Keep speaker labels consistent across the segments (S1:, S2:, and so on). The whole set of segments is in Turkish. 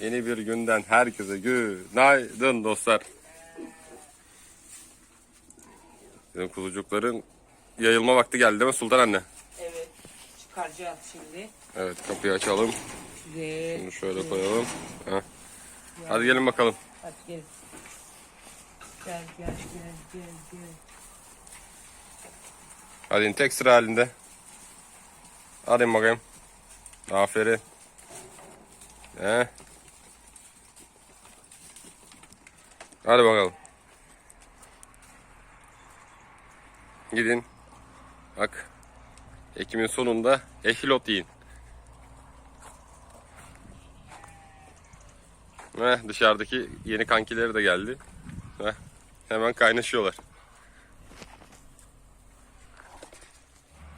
S1: Yeni bir günden herkese günaydın dostlar. Bizim kuzucukların yayılma vakti geldi değil mi Sultan anne?
S2: Evet. Çıkaracağız şimdi.
S1: Evet kapıyı açalım.
S2: Ve
S1: Bunu şöyle koyalım. Heh. Hadi gelin bakalım.
S2: hadi gel. Gel gel gel gel gel.
S1: Hadi in, tek sıra halinde. Hadi bakayım. Aferin. He. Hadi bakalım. Gidin. Bak. Ekim'in sonunda ehilot yiyin. Heh, dışarıdaki yeni kankileri de geldi. Heh, hemen kaynaşıyorlar.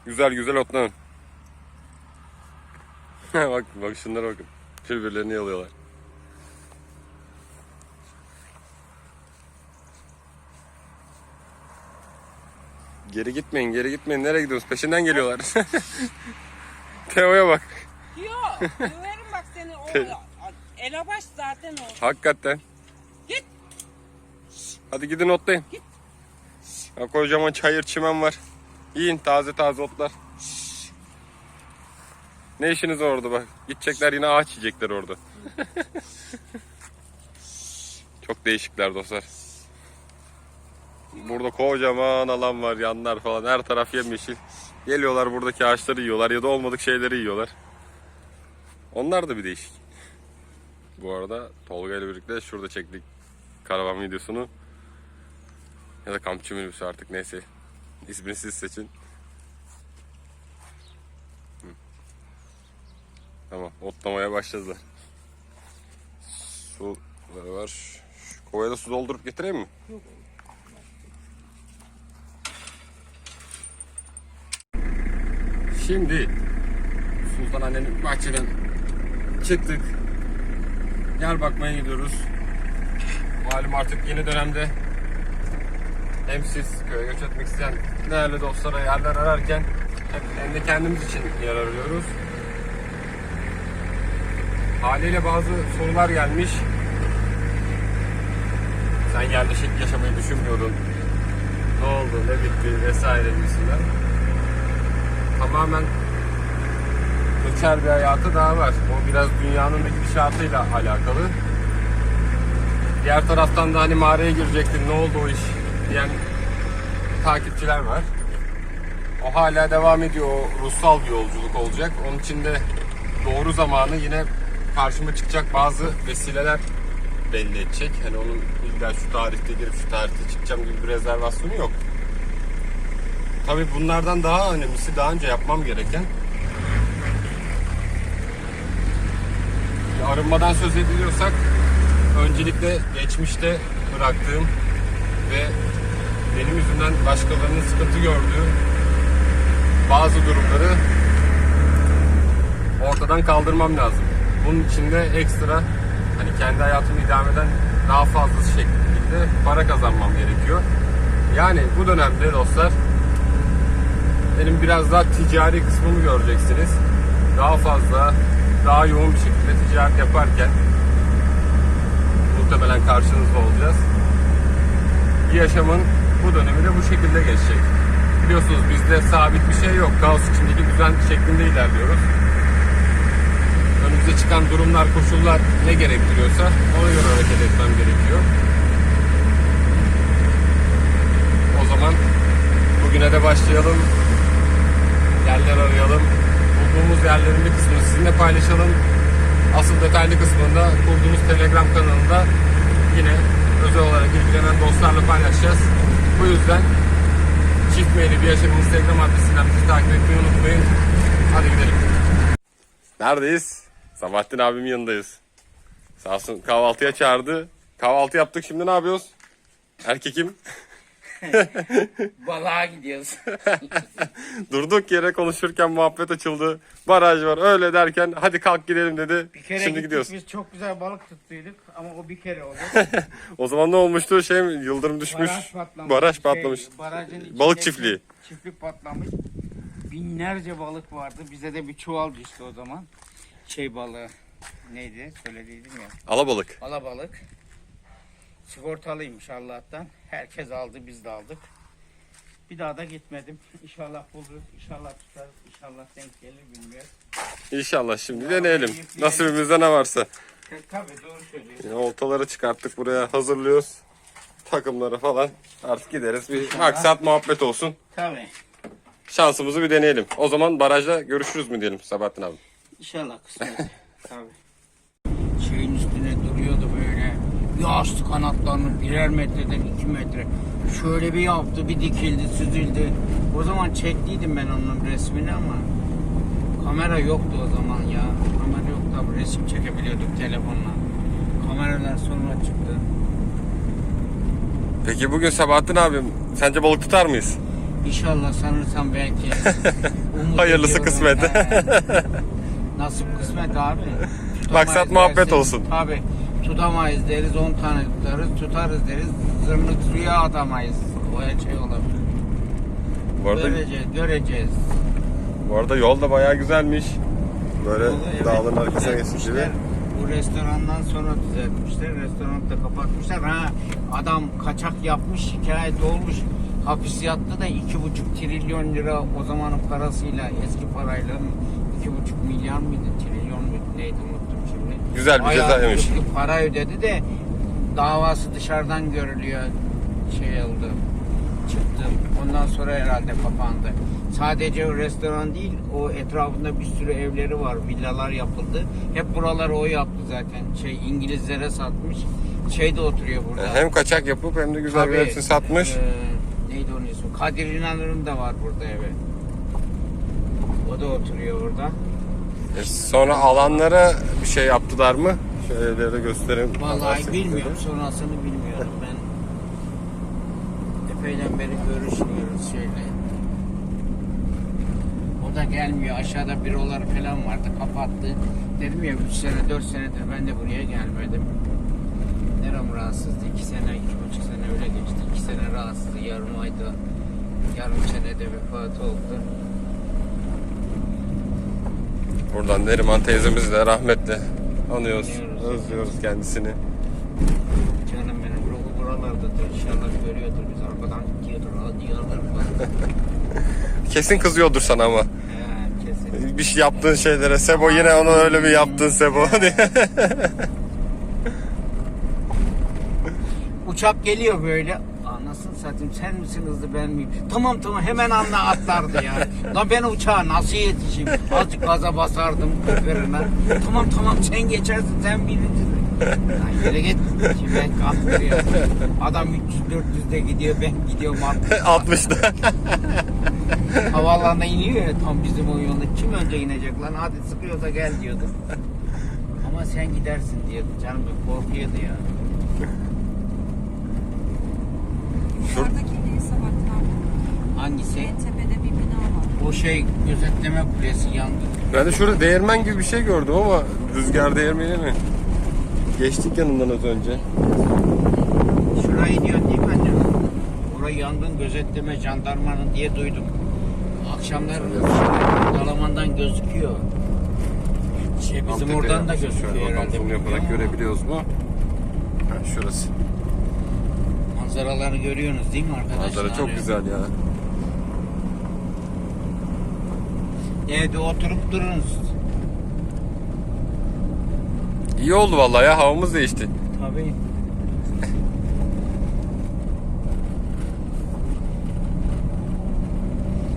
S1: Güzel güzel otlanın. bak bak şunlara bakın. Birbirlerini yalıyorlar. Geri gitmeyin, geri gitmeyin. Nereye gidiyorsunuz? Peşinden geliyorlar. Teo'ya bak.
S2: Yok. Döverim bak seni. O, elebaş zaten o.
S1: Hakikaten.
S2: Git.
S1: Hadi gidin otlayın.
S2: Git.
S1: Ha, kocaman çayır çimen var. Yiyin taze taze otlar. Ne işiniz var orada bak. Gidecekler yine ağaç yiyecekler orada. Çok değişikler dostlar. Burada kocaman alan var yanlar falan her taraf yemyeşil. Geliyorlar buradaki ağaçları yiyorlar ya da olmadık şeyleri yiyorlar. Onlar da bir değişik. Bu arada Tolga ile birlikte şurada çektik karavan videosunu. Ya da kampçı minibüsü artık neyse. İsmini siz seçin. Hı. Tamam otlamaya başladılar. Su var. Şu kovaya da su doldurup getireyim mi?
S2: Yok.
S1: Şimdi Sultan annenin bahçeden çıktık. Yer bakmaya gidiyoruz. Malum artık yeni dönemde hem siz köye göç etmek isteyen değerli dostlara yerler ararken hem, de kendimiz için yer arıyoruz. Haliyle bazı sorular gelmiş. Sen yerleşik yaşamayı düşünmüyordun. Ne oldu, ne bitti vesaire gibisinden tamamen göçer bir hayatı daha var. O biraz dünyanın gidişatıyla alakalı. Diğer taraftan da hani mağaraya girecektin ne oldu o iş diyen takipçiler var. O hala devam ediyor. O ruhsal bir yolculuk olacak. Onun için de doğru zamanı yine karşıma çıkacak bazı vesileler belli edecek. Hani onun illa şu tarihte girip şu tarihte çıkacağım gibi bir rezervasyonu yok. Tabii bunlardan daha önemlisi daha önce yapmam gereken arınmadan söz ediliyorsak öncelikle geçmişte bıraktığım ve benim yüzümden başkalarının sıkıntı gördüğü bazı durumları ortadan kaldırmam lazım. Bunun için de ekstra hani kendi hayatımı idame eden daha fazla şekilde para kazanmam gerekiyor. Yani bu dönemde dostlar benim biraz daha ticari kısmımı göreceksiniz. Daha fazla, daha yoğun bir şekilde ticaret yaparken muhtemelen karşınızda olacağız. Yaşamın bu dönemi de bu şekilde geçecek. Biliyorsunuz bizde sabit bir şey yok. Kaos içindeki düzen şeklinde ilerliyoruz. Önümüze çıkan durumlar, koşullar ne gerektiriyorsa ona göre hareket etmem gerekiyor. O zaman bugüne de başlayalım yerler arayalım. Bulduğumuz yerlerin bir kısmını sizinle paylaşalım. Asıl detaylı kısmında kurduğumuz Telegram kanalında yine özel olarak ilgilenen dostlarla paylaşacağız. Bu yüzden çift meyli bir yaşamın Instagram adresinden bizi takip etmeyi unutmayın. Hadi gidelim. Neredeyiz? Sabahattin abimin yanındayız. Sağ olsun kahvaltıya çağırdı. Kahvaltı yaptık şimdi ne yapıyoruz? Erkekim.
S2: Balığa gidiyoruz.
S1: Durduk yere konuşurken muhabbet açıldı. Baraj var öyle derken hadi kalk gidelim dedi.
S3: Bir kere
S1: Şimdi
S3: gittik
S1: gidiyoruz.
S3: biz çok güzel balık tuttuyduk ama o bir kere oldu.
S1: O zaman ne olmuştu? Şey mi? Yıldırım düşmüş.
S3: Baraj patlamış.
S1: Baraj
S3: Şey,
S1: patlamış.
S3: barajın içindeki
S1: Balık çiftliği.
S3: Çiftlik patlamış. Binlerce balık vardı. Bize de bir çuval düştü o zaman. Şey balığı. neydi söylediydim ya.
S1: Alabalık.
S3: Alabalık. Sigortalıymış Allah'tan. Herkes aldı biz de aldık. Bir daha da gitmedim. İnşallah buluruz. İnşallah tutarız. İnşallah denk gelir bilmiyorum.
S1: İnşallah şimdi deneyelim. Nasibimizde ne varsa.
S3: E, Tabii doğru söylüyorsun.
S1: Oltaları çıkarttık buraya hazırlıyoruz. Takımları falan. Artık gideriz. Bir maksat muhabbet olsun.
S3: Tabii.
S1: Şansımızı bir deneyelim. O zaman barajda görüşürüz mü diyelim Sabahattin abi.
S3: İnşallah kısmet. Tabii. Şeyin üstüne duruyordu böyle. Bir açtı kanatlarını birer metreden iki metre. Şöyle bir yaptı, bir dikildi, süzüldü. O zaman çektiydim ben onun resmini ama kamera yoktu o zaman ya. Kamera yoktu abi resim çekebiliyorduk telefonla. Kameralar sonra çıktı.
S1: Peki bugün Sabahattin abim sence balık tutar mıyız?
S3: İnşallah sanırsam belki. Umut
S1: Hayırlısı
S3: ediyorum.
S1: kısmet.
S3: He. Nasip kısmet abi. Tutamayız
S1: Maksat muhabbet
S3: dersin.
S1: olsun.
S3: Tabi. Tutamayız deriz 10 tane tutarız. Tutarız deriz zırnık suya atamayız. O şey olabilir.
S1: Bu arada,
S3: Göreceğiz, göreceğiz.
S1: bu arada yol da bayağı güzelmiş. Böyle
S3: Yolu, evet,
S1: dağların arkasına geçmiş gibi.
S3: Bu restorandan sonra düzeltmişler. Restoranı da kapatmışlar. Ha, adam kaçak yapmış, şikayet olmuş. Hapis yattı da iki buçuk trilyon lira o zamanın parasıyla, eski parayla iki buçuk milyar mıydı, trilyon muydu neydi unuttum.
S1: Güzel bir ceza yemiş.
S3: bir para ödedi de davası dışarıdan görülüyor şey oldu çıktı. Ondan sonra herhalde kapandı. Sadece o restoran değil, o etrafında bir sürü evleri var, villalar yapıldı. Hep buraları o yaptı zaten. Şey İngilizlere satmış. Şey de oturuyor burada.
S1: Hem kaçak yapıp hem de güzel bir
S3: Tabii,
S1: hepsini satmış.
S3: e, neydi onun ismi? Kadir İnanır'ın da var burada evi. O da oturuyor orada.
S1: E, sonra alanlara bir şey yaptılar mı? Şöyle de göstereyim.
S3: Vallahi bilmiyorum. Sonrasını bilmiyorum ben. Epeyden beri görüşmüyoruz şöyle. O da gelmiyor. Aşağıda bürolar falan vardı. Kapattı. Dedim ya 3 sene 4 senedir ben de buraya gelmedim. Nerem rahatsızdı. 2 sene, 2,5 sene öyle geçti. 2 sene rahatsızdı. Yarım ayda yarım senede vefat oldu.
S1: Buradan Neriman teyzemizi de rahmetle anıyoruz. Özlüyoruz kendisini.
S3: Canım benim buralardadır. İnşallah görüyordur. Biz arkadan gidiyordur. Diyorlar.
S1: Kesin kızıyordur sana ama.
S3: He, kesin.
S1: Bir şey yaptığın şeylere Sebo yine onu öyle bir yaptın Sebo diye.
S3: Uçak geliyor böyle. Anasını satayım sen misin hızlı ben miyim? Tamam tamam hemen anla atlardı ya. Lan ben uçağa nasıl yetişeyim? Azıcık gaza basardım kıpırına. Tamam tamam sen geçersin sen birincisin. Lan yere git. Şimdi kaptırıyor. Adam 300-400'de gidiyor ben gidiyorum artık.
S1: 60'da.
S3: Havaalanına iniyor ya tam bizim o yolda. Kim önce inecek lan hadi sıkıyorsa gel diyordu. Ama sen gidersin diyordu. Canım bir korkuyordu ya.
S2: Yukarıdaki ne Sabahattin abi?
S3: Hangisi?
S2: En tepede bir bina var.
S3: O şey gözetleme kulesi yandı.
S1: Ben de şurada değirmen gibi bir şey gördüm ama rüzgar değirmeni mi? Geçtik yanından az önce.
S3: Şurayı diyor değil mi anne? Orayı yangın gözetleme jandarmanın diye duydum. Akşamları Dalaman'dan gözüküyor. Şey bizim
S1: Alt
S3: oradan da gözüküyor
S1: Şöyle
S3: herhalde.
S1: zoom yaparak görebiliyoruz mu? Ha, şurası.
S3: Manzaraları görüyorsunuz değil mi arkadaşlar?
S1: Manzara çok güzel ya.
S3: Evde oturup durunuz.
S1: İyi oldu vallahi ya havamız değişti.
S3: Tabii.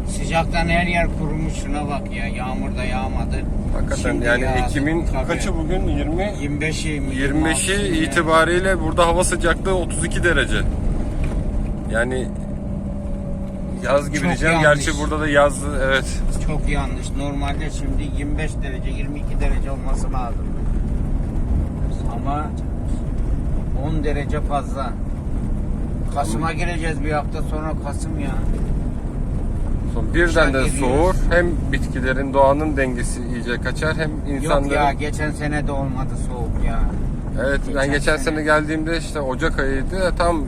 S3: Sıcaktan her yer kurumuş şuna bak ya. Yağmur da yağmadı.
S1: Hakikaten
S3: Şimdi
S1: yani
S3: yağdı.
S1: Ekim'in
S3: Tabii.
S1: kaçı bugün? 20
S3: 25'i mi?
S1: 25'i
S3: 26'sı ya.
S1: itibariyle burada hava sıcaklığı 32 derece. Yani yaz gibi
S3: Çok
S1: diyeceğim.
S3: yanlış.
S1: Gerçi burada da yaz evet.
S3: Çok yanlış. Normalde şimdi 25 derece, 22 derece olması lazım. Ama 10 derece fazla. Kasım'a gireceğiz bir hafta sonra Kasım ya.
S1: Son birden de soğur. Hem bitkilerin doğanın dengesi iyice kaçar hem
S3: Yok
S1: insanların
S3: ya geçen sene de olmadı soğuk ya.
S1: Evet ben
S3: Geçen
S1: geçen
S3: sene.
S1: sene geldiğimde işte Ocak ayıydı. Tam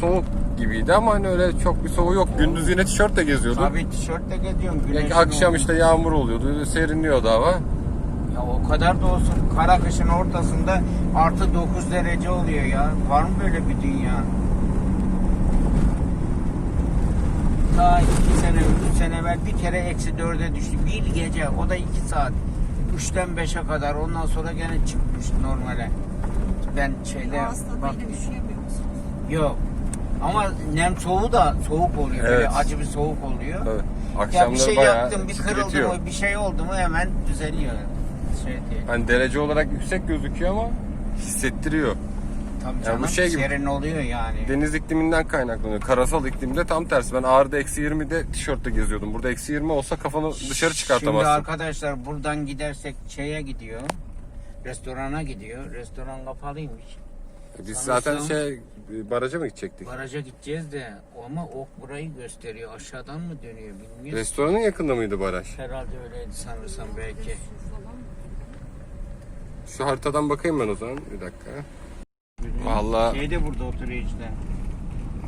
S1: soğuk gibiydi ama hani öyle çok bir soğuğu yok. Gündüz yine tişörtle geziyordum.
S3: Tabii tişörtle geziyorum.
S1: Yani akşam
S3: oldu.
S1: işte yağmur oluyordu, serinliyordu hava.
S3: Ya o kadar da olsun. Kara kışın ortasında artı 9 derece oluyor ya. Var mı böyle bir dünya? Daha iki sene, üç sene evvel bir kere eksi dörde düştü. Bir gece, o da iki saat. Üçten beşe kadar. Ondan sonra gene çıkmış normale. Ben şeyde bak, yok. Ama nem soğuğu da soğuk oluyor. Böyle
S1: Evet.
S3: acı bir soğuk oluyor.
S1: Tabii.
S3: Ya bir
S1: Akşamları
S3: şey yaptım, bir kırıldı
S1: titretiyor.
S3: mı, bir şey oldu mu hemen düzeliyor. Şey değil.
S1: Hani derece olarak yüksek gözüküyor ama hissettiriyor.
S3: Tabii
S1: bu
S3: canım,
S1: şey gibi-
S3: serin oluyor yani.
S1: Deniz ikliminden kaynaklanıyor. Karasal iklimde tam tersi. Ben Ağrı'da eksi 20'de tişörtle geziyordum. Burada eksi 20 olsa kafanı dışarı
S3: Şimdi
S1: çıkartamazsın.
S3: arkadaşlar buradan gidersek şeye gidiyor. Restorana gidiyor. Restoran kapalıymış.
S1: Biz
S3: Sanırsam-
S1: zaten şey baraja mı gidecektik?
S3: Baraja gideceğiz de ama ok burayı gösteriyor. Aşağıdan mı dönüyor bilmiyorum.
S1: Restoranın yakında mıydı baraj?
S3: Herhalde öyleydi sanırsam belki.
S1: Şu haritadan bakayım ben o zaman. Bir dakika. Vallahi-
S3: Şey de burada oturuyor işte.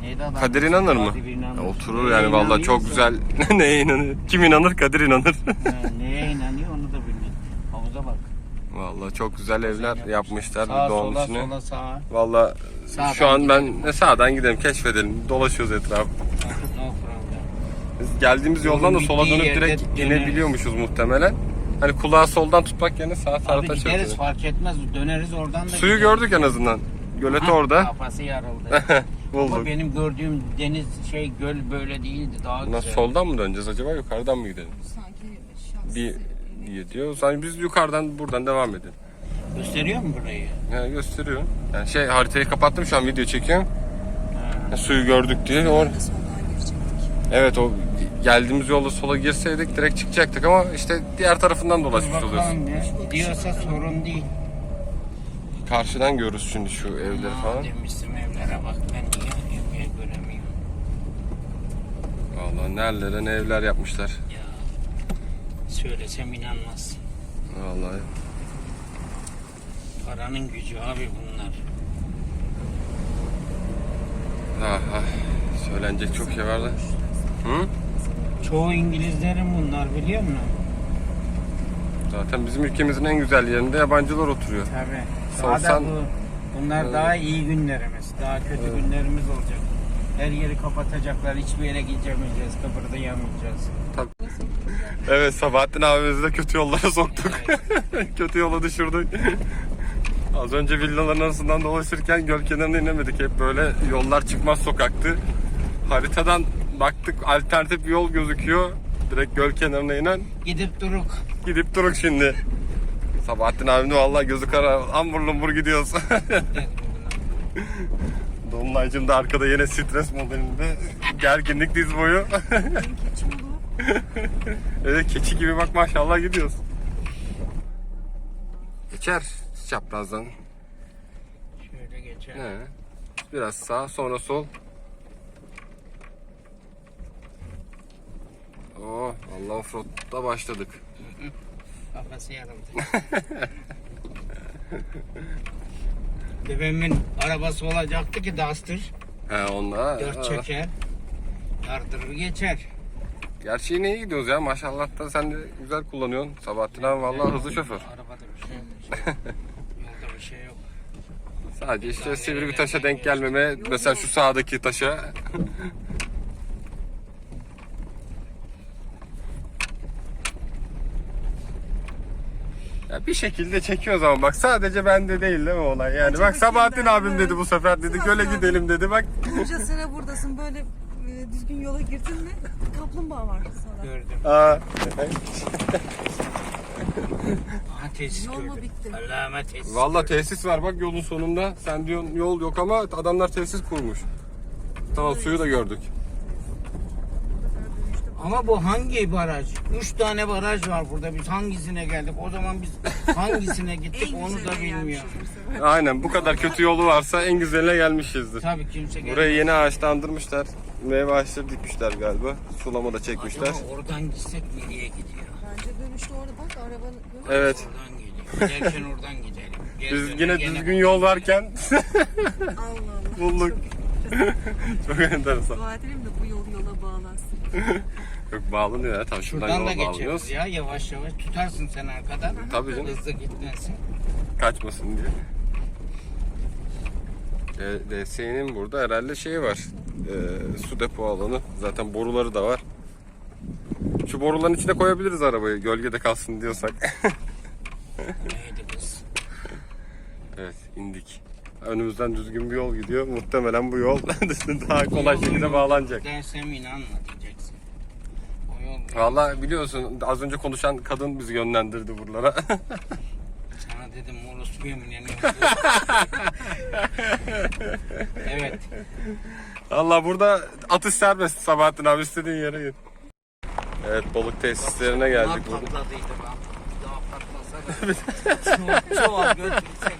S3: Neydi adam?
S1: Kadir inanır mı?
S3: Kadir inanır.
S1: Ya oturur
S3: Neye
S1: yani vallahi
S3: inanıyorsa-
S1: çok güzel. Neye inanır? Kim inanır? Kadir inanır.
S3: Ha, Neye inanıyor onu da bilmiyorum. Havuza bak.
S1: Vallahi çok güzel evler yapmışlar
S3: Sağa
S1: doğum
S3: sola
S1: içine.
S3: sola sağa.
S1: Vallahi
S3: Sağdan
S1: şu an
S3: gidelim.
S1: ben sağdan gidelim keşfedelim. Dolaşıyoruz etrafı.
S3: No problem.
S1: Biz geldiğimiz yoldan da sola
S3: bittiği
S1: dönüp
S3: yerde
S1: direkt
S3: döneriz.
S1: inebiliyormuşuz muhtemelen. Hani kulağı soldan tutmak yerine sağ
S3: Abi
S1: tarafta
S3: gideriz
S1: çevirelim.
S3: fark etmez. Döneriz oradan da
S1: Suyu
S3: gideriz.
S1: gördük en azından. Göleti
S3: Ha,
S1: orada.
S3: Kafası yarıldı. Ama
S1: Bulduk.
S3: benim gördüğüm deniz şey göl böyle değildi. Daha
S1: Nasıl
S3: güzel.
S1: soldan mı döneceğiz acaba yukarıdan mı gidelim?
S4: Sanki şans.
S1: Bir diye diyor. Sanki biz yukarıdan buradan devam edelim.
S3: Gösteriyor mu burayı?
S1: Yani gösteriyor. Yani şey haritayı kapattım şu an video çekiyorum.
S3: Ha.
S1: Suyu gördük diye. Or evet o geldiğimiz yolda sola girseydik direkt çıkacaktık ama işte diğer tarafından dolaşmış oluyoruz.
S3: Diyorsa sorun değil.
S1: Karşıdan görürüz şimdi şu evleri
S3: Aa,
S1: falan.
S3: demiştim evlere bak ben niye evye göremiyorum.
S1: Vallahi nerelere ne evler yapmışlar.
S3: Ya söylesem inanmaz.
S1: Vallahi.
S3: Paranın gücü abi bunlar.
S1: Ah, ah. Söylenecek çok şey var da. Hı?
S3: Çoğu İngilizlerin bunlar biliyor musun?
S1: Zaten bizim ülkemizin en güzel yerinde yabancılar oturuyor.
S3: Tabii. Daha da
S1: Sorsan-
S3: bu, bunlar
S1: Evet.
S3: daha iyi günlerimiz. Daha kötü günlerimiz olacak. Her yeri kapatacaklar. Hiçbir yere gidemeyeceğiz. Kıpırdayamayacağız.
S1: Evet Sabahattin abimizi de kötü yollara soktuk. kötü yola düşürdük. Az önce villaların arasından dolaşırken göl kenarına inemedik. Hep böyle yollar çıkmaz sokaktı. Haritadan baktık alternatif bir yol gözüküyor. Direkt göl kenarına inen
S3: Gidip duruk.
S1: gidip duruk şimdi. Sabahattin abim de vallahi gözü kara ambur lumbur gidiyoruz. Dolunaycım da arkada yine stres modelinde gerginlik diz boyu. Evet keçi gibi bak maşallah gidiyoruz. Geçer çaprazdan.
S3: Şöyle geçer.
S1: He. Biraz sağ sonra sol. Oh Allah offroad'da başladık.
S3: Kafası yarıldı. Dedemin arabası olacaktı ki Duster.
S1: He onunla.
S3: Dört çeker. Yardırır geçer.
S1: Gerçi yine iyi gidiyoruz ya maşallah da sen de güzel kullanıyorsun. Sabahattin abi vallahi hızlı şoför.
S3: Arabada bir şey yok. Yolda bir şey yok.
S1: Sadece işte sivri bir taşa denk gelmeme. Mesela şu sağdaki taşa. Ya bir şekilde çekiyoruz ama bak sadece bende değil değil mi olay? Yani bak Sabahattin abim dedi bu sefer dedi göle gidelim dedi bak.
S4: Bunca sene buradasın böyle düzgün yola girdin mi? Kaplumbağa var sana.
S1: Aa,
S3: Gördüm. Aha tesis
S4: Yol mu
S3: gördüm.
S4: bitti?
S3: Allah'ıma tesis.
S1: Vallahi tesis var bak yolun sonunda. Sen diyorsun yol yok ama adamlar tesis kurmuş. Tamam suyu da gördük.
S3: Ama bu hangi baraj? Üç tane baraj var burada. Biz hangisine geldik? O zaman biz hangisine gittik onu da bilmiyorum.
S1: Aynen bu kadar kötü yolu varsa en güzeline gelmişizdir.
S3: Tabii kimse gelmedi.
S1: Burayı yeni ağaçlandırmışlar. Meyve ağaçları dikmişler galiba. Sulama da çekmişler.
S3: Acaba oradan gitsek nereye gidiyor?
S4: Bence dönüşte orada bak arabanın.
S1: Evet.
S3: Oradan gidiyor. Giderken oradan gidelim.
S1: Biz yine
S3: gene-
S1: düzgün yol varken
S4: Allah Allah.
S1: bulduk.
S4: Çok
S1: Çok enteresan.
S4: dua edelim de bu yol yola bağlansın.
S1: Yok bağlanıyor ya. Tam şuradan,
S3: Şuradan da
S1: yola
S3: geçeriz
S1: bağlanıyoruz.
S3: ya yavaş yavaş. Tutarsın sen arkadan.
S1: Tabii canım.
S3: Hızlı gitmesin.
S1: Kaçmasın diye. E, DSİ'nin burada herhalde şeyi var. E, su depo alanı. Zaten boruları da var. Şu boruların içine koyabiliriz arabayı. Gölgede kalsın diyorsak.
S3: Neydi kız?
S1: evet indik. Önümüzden düzgün bir yol gidiyor. Muhtemelen bu yol daha kolay şekilde bağlanacak.
S3: Dersem inanma diyeceksin.
S1: Vallahi biliyorsun az önce konuşan kadın bizi yönlendirdi buralara.
S3: sana dedim orospuyum inanıyorum. evet.
S1: Allah burada atış serbest Sabahattin abi istediğin yere git. Evet balık tesislerine geldik
S3: Bunlar
S1: burada.
S3: patladıydı lan. Daha patlasa götürsek.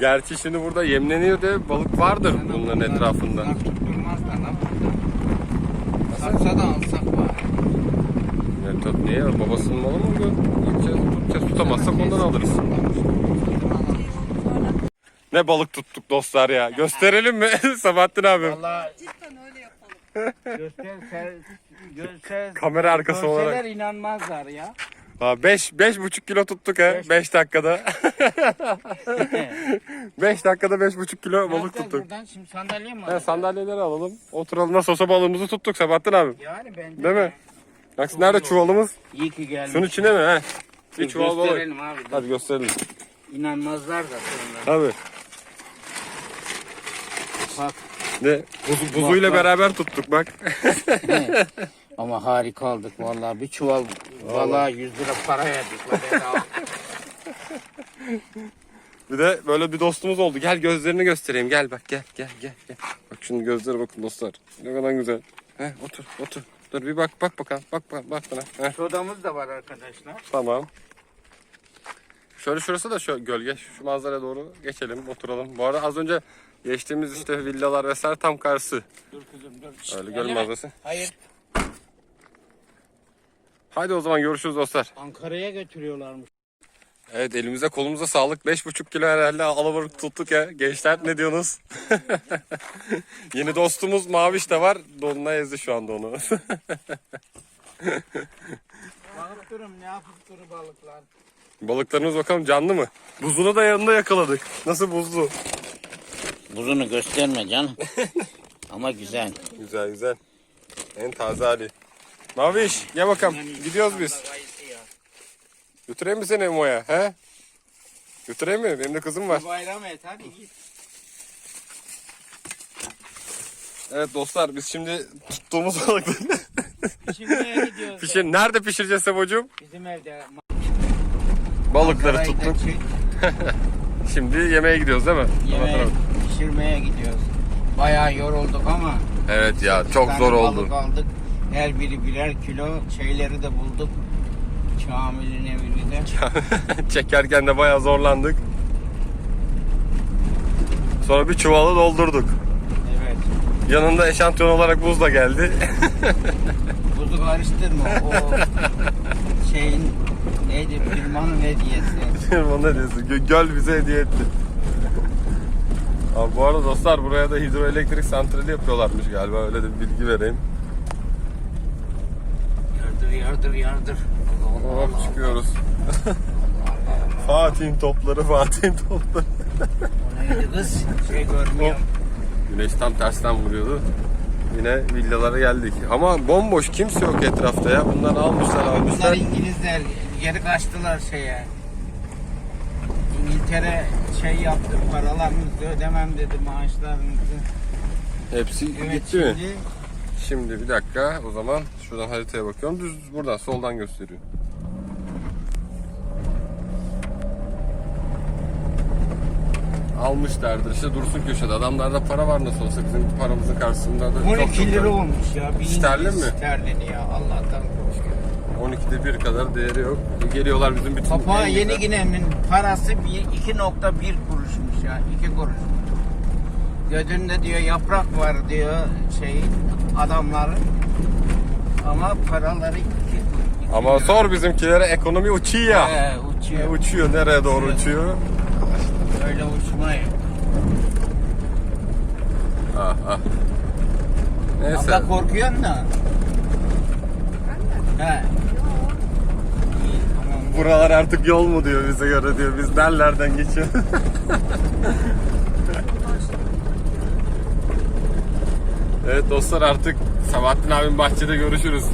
S1: Gerçi şimdi burada yemleniyor de balık vardır bunların
S3: Bunlar-
S1: etrafında.
S3: Lan burada.
S1: Tut, niye? Babasının malı mı? Gö- Gideceğiz, tutacağız. Tutamazsak ondan alırız. Ne balık tuttuk dostlar ya. Gösterelim mi Sabahattin abi?
S3: Valla
S4: Cidden öyle yapalım.
S3: gösterse, görse,
S1: Kamera arkası
S3: görseler
S1: olarak.
S3: inanmazlar ya.
S1: Ha 5 beş, buçuk kilo tuttuk he. 5 dakikada. 5 dakikada beş buçuk kilo balık tuttuk.
S3: Buradan şimdi sandalye mi
S1: He,
S3: alacağız?
S1: sandalyeleri alalım. Oturalım. Nasıl olsa balığımızı tuttuk Sabahattin abi.
S3: Yani bence
S1: Değil mi? Bak nerede çuvalımız?
S3: İyi ki gelmiş.
S1: Şunun içine mi he? Bir çuval balık.
S3: gösterelim abi.
S1: Hadi gösterelim.
S3: İnanmazlar da sonra.
S1: Abi.
S3: Bak.
S1: Ne? Buzu, buzuyla
S3: Bak, bak.
S1: beraber tuttuk bak.
S3: ne? Ama harika aldık vallahi. Bir çuval balığa 100 lira para verdik. la bedava.
S1: Bir de böyle bir dostumuz oldu. Gel gözlerini göstereyim. Gel bak gel gel gel. gel. Bak şunun gözleri bakın dostlar. Ne kadar güzel. Heh, otur otur. Dur bir bak bak bakalım. Bak bak bak bana. Heh,
S3: Sodamız da var arkadaşlar.
S1: tamam. Şöyle şurası da şu gölge. Şu manzaraya doğru geçelim, oturalım. Bu arada az önce geçtiğimiz işte villalar vesaire tam karşısı.
S3: Dur kızım dur.
S1: Öyle göl
S3: Elleme.
S1: manzarası.
S3: Hayır.
S1: Haydi o zaman görüşürüz dostlar.
S3: Ankara'ya götürüyorlarmış.
S1: Evet elimize kolumuza sağlık. 5,5 kilo herhalde alabalık tuttuk ya. Gençler ne diyorsunuz? Yeni dostumuz Maviş de var. Donuna ezdi şu anda onu.
S3: Bakıp durun ne yapıp duru balıklar.
S1: Balıklarımız bakalım canlı mı? Buzunu da yanında yakaladık. Nasıl buzlu?
S3: Buzunu gösterme canım. Ama güzel.
S1: Güzel güzel. En taze hali. Maviş gel bakalım. Gidiyoruz biz. Götüreyim mi seni Moya? He? Götüreyim mi? Benim de kızım var.
S3: Bayram et hadi git.
S1: Evet dostlar biz şimdi tuttuğumuz balıkları
S3: Pişirmeye gidiyoruz.
S1: pişir. Nerede pişireceğiz Sebocuğum?
S3: Bizim evde.
S1: Balıkları
S3: Manzarayı da
S1: tuttuk.
S3: çek,
S1: Şimdi yemeğe gidiyoruz değil mi?
S3: Yemeğe,
S1: Tamam,
S3: pişirmeye gidiyoruz. Bayağı yorulduk ama
S1: Evet ya çok
S3: tane
S1: zor
S3: balık
S1: oldu.
S3: aldık. Her biri birer kilo şeyleri de bulduk. Kamil'in evini de.
S1: Çekerken de bayağı zorlandık. Sonra bir çuvalı doldurduk.
S3: Evet.
S1: Yanında eşantiyon olarak buz da geldi.
S3: Buzu karıştırma. O şeyin neydi firmanın hediyesi.
S1: Diyorsun? Gö- Göl bize hediye etti. Abi bu arada dostlar buraya da hidroelektrik santrali yapıyorlarmış galiba öyle de bir bilgi vereyim.
S3: Yardır yardır yardır.
S1: Hop çıkıyoruz. Fatih'in topları, Fatih'in topları.
S3: O neydi kız? Şey görmüyorum.
S1: Güneş tam tersten vuruyordu. Yine villalara geldik. Ama bomboş kimse yok etrafta ya. Bunlar almışlar
S3: Bunlar
S1: almışlar.
S3: İngilizler geri kaçtılar şeye. İngiltere şey yaptı paralarınızı ödemem dedi maaşlarınızı.
S1: Hepsi
S3: Evet
S1: gitti mi?
S3: Şimdi
S1: bir dakika o zaman şuradan haritaya bakıyorum. Düz buradan soldan gösteriyor. Almışlardır işte dursun köşede. Adamlarda para var nasıl olsa bizim paramızın karşısında da
S3: 12 lira
S1: var.
S3: olmuş ya. Bir
S1: Sterlin mi?
S3: Sterlini ya Allah'tan korkuyorum.
S1: 12'de bir kadar değeri yok. E, Geliyorlar bizim bütün
S3: Papua
S1: en
S3: Yeni Gine'nin parası bir- 2.1 kuruşmuş ya. 2 kuruş. Gödünde diyor yaprak var diyor şey adamların. Ama paraları 2 kuruş.
S1: Ama sor bizimkilere ekonomi uçuyor ya.
S3: He, uçuyor.
S1: Uçuyor nereye doğru uçuyor?
S3: Öyle uçma yok.
S1: Ah ah. Neyse.
S3: Abla korkuyorsun da.
S1: Buralar artık yol mu diyor bize göre diyor. Biz nerelerden geçiyor. evet dostlar artık Sabahattin abim bahçede görüşürüz.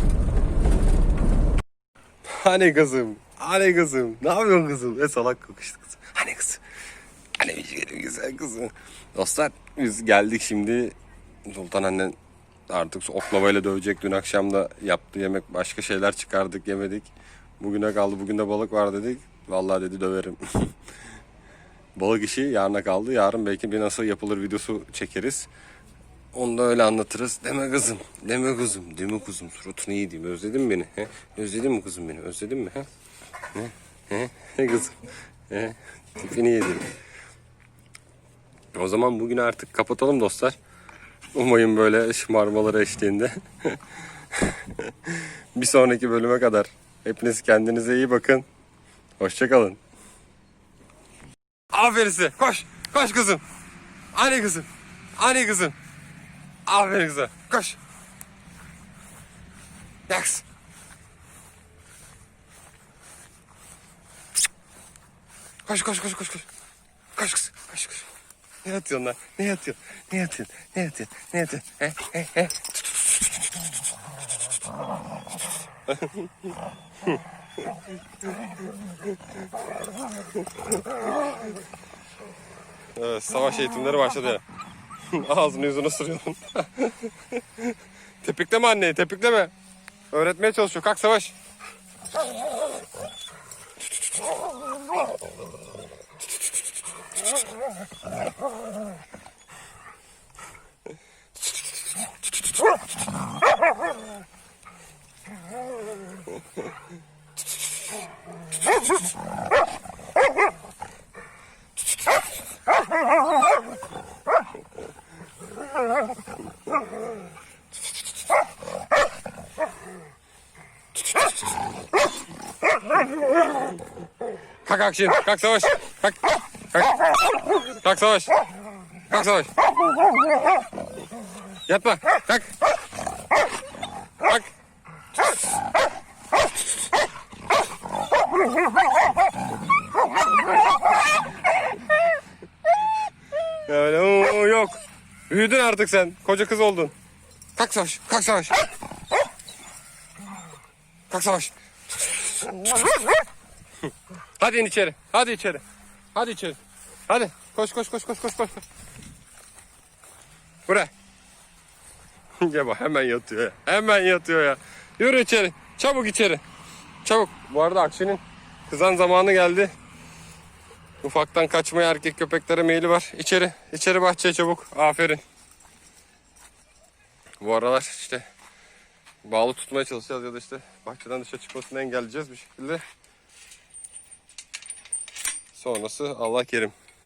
S1: Hani kızım? Hani kızım? Ne yapıyorsun kızım? Ne salak kokuştu kızım. Hani kızım? Hani benim güzel kızım. Dostlar biz geldik şimdi. Sultan annen artık oklavayla dövecek. Dün akşam da yaptığı yemek başka şeyler çıkardık yemedik. Bugüne kaldı. Bugün de balık var dedik. Vallahi dedi döverim. balık işi yarına kaldı. Yarın belki bir nasıl yapılır videosu çekeriz. Onu da öyle anlatırız. Deme kızım. Deme kızım. Deme kızım. Suratını yediğim. Özledin mi beni? He? Özledin mi kızım beni? Özledin mi? He? He? He? He kızım? He? Tipini yedim. O zaman bugün artık kapatalım dostlar. Umayım böyle şımarmaları eşliğinde. bir sonraki bölüme kadar hepiniz kendinize iyi bakın. Hoşçakalın. Aferin size. Koş. Koş kızım. Anne kızım. Anne kızım. Aferin kızım. Koş. Yaks. Koş koş koş koş koş. Koş kız. Koş koş. Ne yatıyorsun lan? Ne yatıyorsun? Ne yatıyorsun? Ne yatıyorsun? Ne yatıyorsun? He he he. Evet, savaş eğitimleri başladı ya. Ağzını yüzünü ısırıyorsun. tepikleme anneyi, tepikleme. Öğretmeye çalışıyor. Kalk savaş. Kalk şimdi. Kalk savaş. Kalk. Kalk. Kalk savaş. Kalk savaş. Yatma. Kalk. Kalk. Öyle oo, yok. Büyüdün artık sen. Koca kız oldun. Kalk savaş. Kalk savaş. Kalk savaş. Hadi in içeri. Hadi içeri. Hadi içeri. Hadi. Koş koş koş koş koş koş. Buraya. ya bak hemen yatıyor ya. Hemen yatıyor ya. Yürü içeri. Çabuk içeri. Çabuk. Bu arada Akşe'nin kızan zamanı geldi. Ufaktan kaçmaya erkek köpeklere meyili var. İçeri. içeri bahçeye çabuk. Aferin. Bu aralar işte bağlı tutmaya çalışacağız ya da işte bahçeden dışarı çıkmasını engelleyeceğiz bir şekilde. Sonrası Allah kerim.